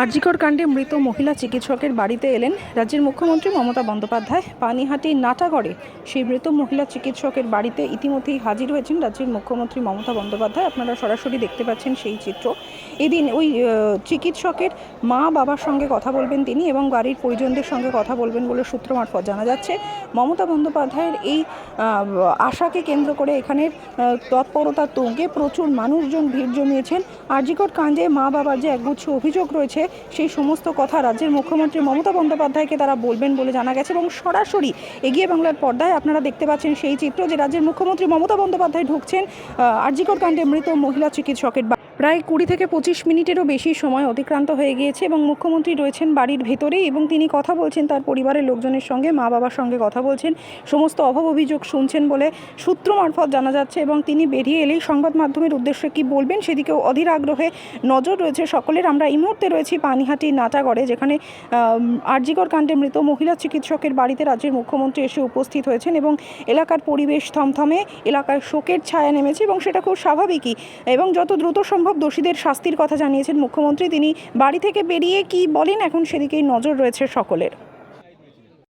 আরজিকর কাণ্ডে মৃত মহিলা চিকিৎসকের বাড়িতে এলেন রাজ্যের মুখ্যমন্ত্রী মমতা বন্দ্যোপাধ্যায়। পানিহাটি নাটাগড়ে সেই মৃত মহিলা চিকিৎসকের বাড়িতে ইতিমধ্যেই হাজির হয়েছেন রাজ্যের মুখ্যমন্ত্রী মমতা বন্দ্যোপাধ্যায়। আপনারা সরাসরি দেখতে পাচ্ছেন সেই চিত্র। এদিন ওই চিকিৎসকের মা বাবার সঙ্গে কথা বলবেন তিনি এবং বাড়ির পরিজনদের সঙ্গে কথা বলবেন বলে সূত্র মারফত জানা যাচ্ছে। মমতা বন্দ্যোপাধ্যায়ের এই আশাকে কেন্দ্র করে এখানের আহ, তৎপরতার তুঙ্গে প্রচুর মানুষজন ভিড় জমিয়েছেন। আরজিকর কাণ্ডে মা বাবার যে একগুচ্ছ অভিযোগ রয়েছে সেই সমস্ত কথা রাজ্যের মুখ্যমন্ত্রী মমতা বন্দ্যোপাধ্যায়কে তারা বলবেন বলে জানা গেছে এবং সরাসরি এগিয়ে বাংলার পর্দায় আপনারা দেখতে পাচ্ছেন সেই চিত্র যে রাজ্যের মুখ্যমন্ত্রী মমতা বন্দ্যোপাধ্যায় ঢুকছেন আরজিকর কাণ্ডে মৃত মহিলা চিকিৎসকের প্রায় কুড়ি থেকে পঁচিশ মিনিটেরও বেশি সময় অতিক্রান্ত হয়ে গিয়েছে এবং মুখ্যমন্ত্রী রয়েছেন বাড়ির ভেতরেই এবং তিনি কথা বলছেন তার পরিবারের লোকজনের সঙ্গে, মা বাবার সঙ্গে কথা বলছেন, সমস্ত অভাব অভিযোগ শুনছেন বলে সূত্র মারফত জানা যাচ্ছে এবং তিনি বেরিয়ে এলেই সংবাদ মাধ্যমের উদ্দেশ্যে কি বলবেন সেদিকেও অধীর আগ্রহে নজর রয়েছে সকলের। আমরা এই মুহূর্তে রয়েছি পানিহাটি নাটাগড়ে যেখানে আরজিকর কাণ্ডে মৃত মহিলা চিকিৎসকের বাড়িতে রাজ্যের মুখ্যমন্ত্রী এসে উপস্থিত হয়েছেন এবং এলাকার পরিবেশ থমথমে এলাকায় শোকের ছায়া নেমেছে এবং সেটা খুব স্বাভাবিকই এবং যত দ্রুত সম্ভব? দোষীদের শাস্তির কথা জানিয়েছেন মুখ্যমন্ত্রী। তিনি বাড়ি থেকে বেরিয়ে কি বলেন? এখন সেদিকেই নজর রয়েছে সকলের।